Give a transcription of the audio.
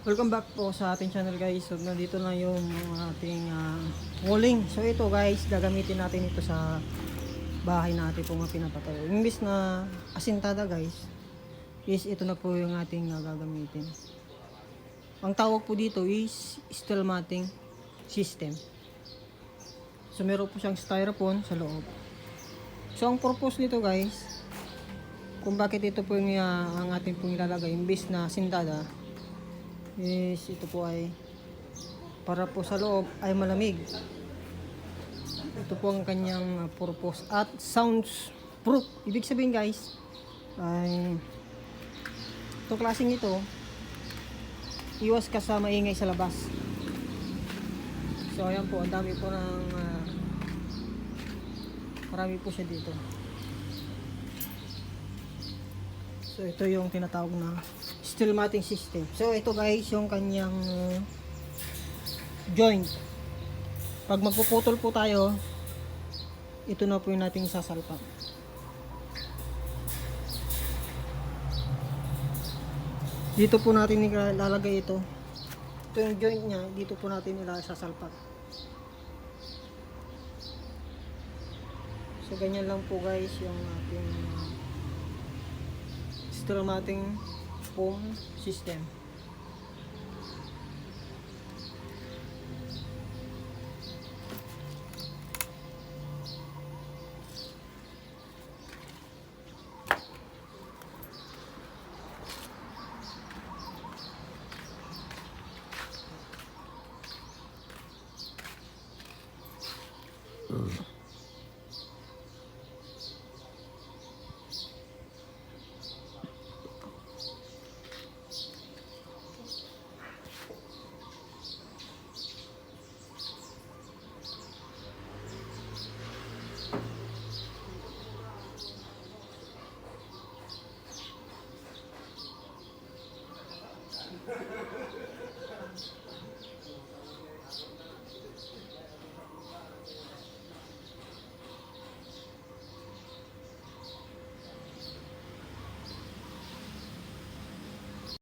Welcome back po sa ating channel guys. So nandito na yung ating uh, walling. So ito guys, gagamitin natin ito sa bahay natin po mga pinapatayo. Imbis na asintada guys, is ito na po yung ating uh, gagamitin. Ang tawag po dito is steel matting system. So meron po siyang styrofoam sa loob. So ang purpose nito guys, kung bakit ito po yung uh, ang ating pong ilalagay imbis na sintada is ito po ay para po sa loob ay malamig. Ito po ang kanyang uh, purpose at sounds proof. Ibig sabihin guys ay ito klaseng ito iwas ka sa maingay sa labas. So ayan po ang dami po ng uh, marami po siya dito So ito yung tinatawag na steel matting system. So ito guys yung kanyang joint. Pag magpuputol po tayo, ito na po yung nating sasalpak. Dito po natin ilalagay ito. Ito yung joint niya, dito po natin ilasasalpak. So ganyan lang po guys yung ating uh, ito ang ating foam system Mm-hmm.